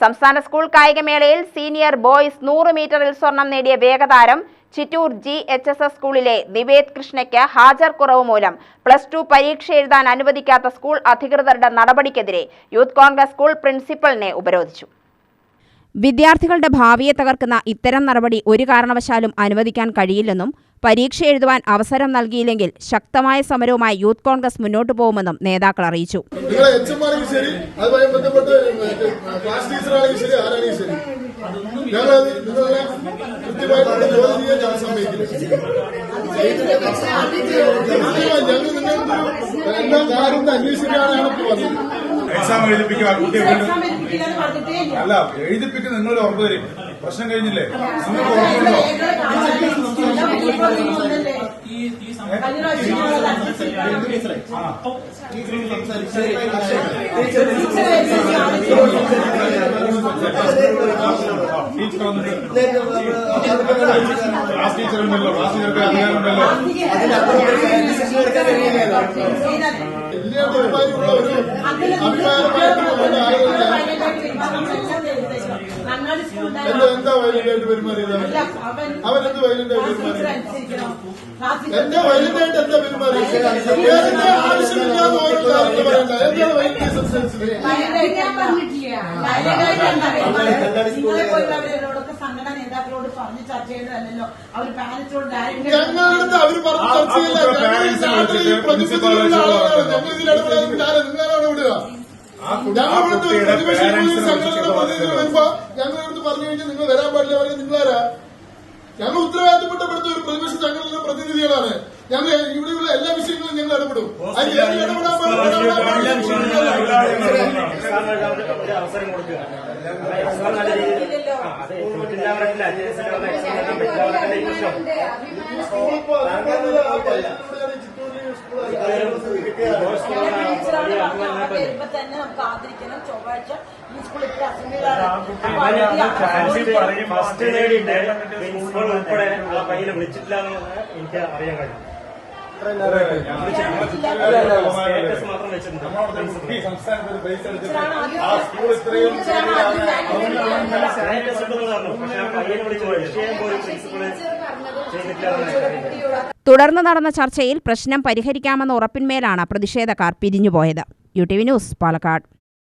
സംസ്ഥാന school കായികമേളയിൽ senior boys നൂറ് മീറ്ററിൽ സ്വർണം നേടിയ വേഗതാരം Chittur G H S S സ്കൂളിലെ നിവേദ് കൃഷ്ണയ്ക്ക് ഹാജർ കുറവ് മൂലം പ്ലസ് ടു പരീക്ഷ എഴുതാൻ അനുവദിക്കാത്ത സ്കൂൾ അധികൃതരുടെ നടപടിക്കെതിരെ യൂത്ത് കോൺഗ്രസ് സ്കൂൾ പ്രിൻസിപ്പലിനെ ഉപരോധിച്ചു. വിദ്യാർത്ഥികളുടെ ഭാവിയെ തകർക്കുന്ന ഇത്തരം നടപടി ഒരു കാരണവശാലും അനുവദിക്കാൻ കഴിയില്ലെന്നും പരീക്ഷ എഴുതുവാൻ അവസരം നൽകിയില്ലെങ്കിൽ ശക്തമായ സമരവുമായി യൂത്ത് കോൺഗ്രസ് മുന്നോട്ടു പോകുമെന്നും നേതാക്കൾ അറിയിച്ചു. എക്സാം എഴുതിപ്പിക്കുക അല്ല എഴുതിപ്പിക്കുന്ന നിങ്ങളുടെ ഉറപ്പ് തരും പ്രശ്നം കഴിഞ്ഞില്ലേ നിങ്ങൾക്ക് ഉറപ്പുണ്ടോ ടീച്ചർ വന്നിട്ട് ക്ലാസ് ടീച്ചർ ഉണ്ടല്ലോ ക്ലാസ് ടീച്ചർക്ക് അധികാരമുണ്ടല്ലോ ബഹുമാനമുള്ള ഒരു അഭിപ്രായമായിട്ടുള്ള എന്താ എന്താ ആയിട്ട് പെരുമാറിയത് ആയിട്ട് പെരുമാറി എന്താ ആയിട്ട് എന്താ പെരുമാറിയത് ഏതിന്റെ ആവശ്യമില്ലാതെ ഓരോ കാര്യങ്ങൾ പറയണ്ട എന്താണ് വൈലന്റ് സംസാരിച്ചത് സംഘടന നേതാക്കളോട് പറഞ്ഞ് ചർച്ച ചെയ്തതല്ലോ അവർ പാരന്റ്സോട് ഡയറക്റ്റ് ഞങ്ങളുടെ അവർ പറഞ്ഞ ചർച്ച ആളുകളാണ് ഞങ്ങൾ ആരാ നിങ്ങളാണ് വിടുക ഞങ്ങൾ ഇവിടുത്തെ കുട്ടിയുടെ പ്രതിപക്ഷ സംഘടനയുടെ വിളിച്ചിട്ട് വരുമ്പോ ഞങ്ങൾ ഇവിടുത്തെ പറഞ്ഞു കഴിഞ്ഞാൽ നിങ്ങൾ വരാൻ പാടില്ല പറഞ്ഞാൽ നിങ്ങളാരാ? ഞങ്ങൾ ഉത്തരവാദിത്തപ്പെട്ട ഇവിടുത്തെ ഒരു പ്രതിപക്ഷ സംഘടനയുടെ പ്രതിനിധികളാണ്. ഞങ്ങൾ ഇവിടെയുള്ള എല്ലാ വിഷയങ്ങളും ഞങ്ങൾ ഇടപെടും. അവസരം കൊടുക്കുക ഇടപെടാൻ വരുമ്പോ തന്നെ നമുക്ക് ആദരിക്കണം ചൊവ്വാഴ്ച ഈ സ്കൂളിൽ ഇത്ര പ്രിൻസിപ്പൾ ഉൾപ്പെടെ ആ പയ്യനെ വിളിച്ചിട്ടില്ല എനിക്ക് അറിയാൻ കഴിയും. സ്റ്റേറ്റസ് മാത്രം വെച്ചിട്ടുണ്ട്. നമ്മളവിടുത്തെ കുട്ടി സംസ്ഥാനത്ത് പൈസ എടുത്തിട്ട് ആ സ്കൂൾ ഇത്രയും സ്റ്റേറ്റസ് ഉണ്ടെന്ന് പറഞ്ഞു. പക്ഷെ ആ പയ്യനെ വിളിച്ച് വിഷയം പോലും പ്രിൻസിപ്പൾ ചെയ്തിട്ടില്ല. തുടർന്ന് നടന്ന ചർച്ചയിൽ പ്രശ്നം പരിഹരിക്കാമെന്ന ഉറപ്പിന്മേലാണ് പ്രതിഷേധക്കാർ പിരിഞ്ഞുപോയത്. U T V news Palakkad.